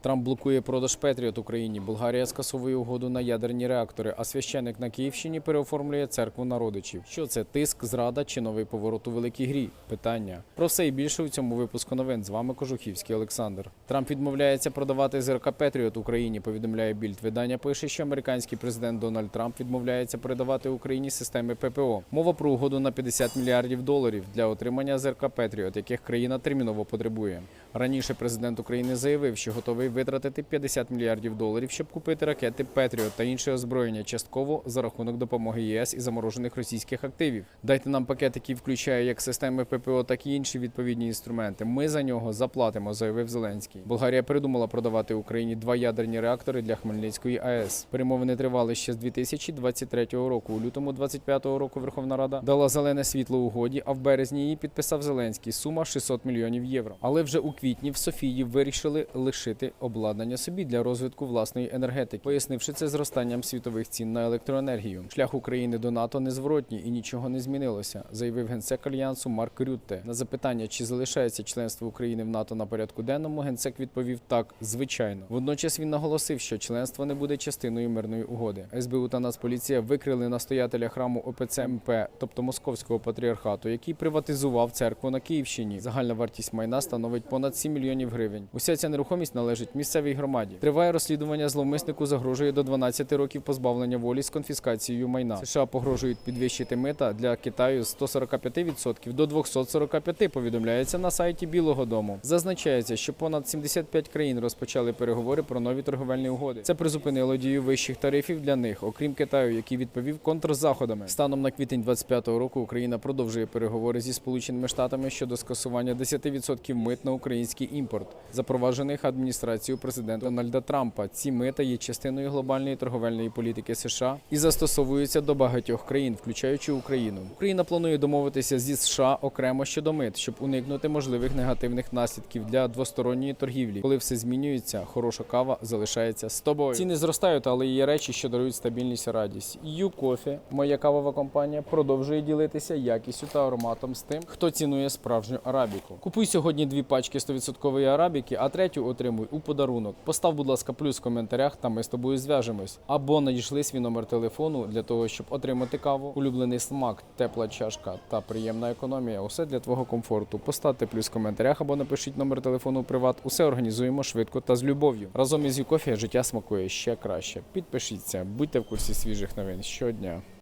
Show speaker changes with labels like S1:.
S1: Трамп блокує продаж Петріот Україні. Болгарія скасовує угоду на ядерні реактори. А священик на Київщині переоформлює церкву народичів. Що це тиск, зрада чи новий поворот у великій грі? Питання про все і більше у цьому випуску новин. З вами Кожухівський Олександр. Трамп відмовляється продавати ЗРК Петріот Україні. Повідомляє Більд. Видання пише, що американський президент Дональд Трамп відмовляється передавати Україні системи ППО. Мова про угоду на 50 мільярдів доларів для отримання ЗРК Петріот, яких країна терміново потребує. Раніше президент України заявив, що готовий витратити 50 мільярдів доларів, щоб купити ракети Петріот та інше озброєння частково за рахунок допомоги ЄС і заморожених російських активів. Дайте нам пакет, який включає як системи ППО, так і інші відповідні інструменти. Ми за нього заплатимо, заявив Зеленський. Болгарія придумала продавати Україні два ядерні реактори для Хмельницької АЕС. Перемовини тривали ще з 2023 року. У лютому 25-го року Верховна Рада дала зелене світло угоді, а в березні її підписав Зеленський. Сума 600 мільйонів євро. Але вже у квітні в Софії вирішили лишити обладнання собі для розвитку власної енергетики, пояснивши це зростанням світових цін на електроенергію. Шлях України до НАТО незворотній і нічого не змінилося, заявив генсек альянсу Марк Рютте. На запитання, чи залишається членство України в НАТО на порядку денному, генсек відповів так, звичайно. Водночас він наголосив, що членство не буде частиною мирної угоди. СБУ та Нацполіція викрили настоятеля храму ОПЦ МП, тобто Московського патріархату, який приватизував церкву на Київщині. Загальна вартість майна становить понад 7 мільйонів гривень. Уся ця нерухомість належить місцевій громаді. Триває розслідування зловмиснику загрожує до 12 років позбавлення волі з конфіскацією майна. США погрожують підвищити мита для Китаю з 145% до 245%, повідомляється на сайті Білого Дому. Зазначається, що понад 75 країн розпочали переговори про нові торговельні угоди. Це призупинило дію вищих тарифів для них, окрім Китаю, який відповів контрзаходами. Станом на квітень 25-го року Україна продовжує переговори зі Сполученими Штатами щодо скасування 10% мит на український імпорт, запроваджених адміністрацією президента Дональда Трампа. Ці мита є частиною глобальної торговельної політики США і застосовуються до багатьох країн, включаючи Україну. Україна планує домовитися зі США окремо щодо мит, щоб уникнути можливих негативних наслідків для двосторонньої торгівлі. Коли все змінюється, хороша кава залишається з тобою. Ціни зростають, але є речі, що дарують стабільність і радість. Юкофі, моя кавова компанія, продовжує ділитися якістю та ароматом з тим, хто цінує справжню арабіку. Купуй сьогодні дві пачки 100% арабіки, а третю отримуй у подарунок. Постав, будь ласка, плюс в коментарях, та ми з тобою зв'яжемось. Або надійшли свій номер телефону для того, щоб отримати каву, улюблений смак, тепла чашка та приємна економія. Усе для твого комфорту. Поставте плюс в коментарях або напишіть номер телефону приват. Усе організуємо швидко та з любов'ю. Разом із Юкофі життя смакує ще краще. Підпишіться, будьте в курсі свіжих новин щодня.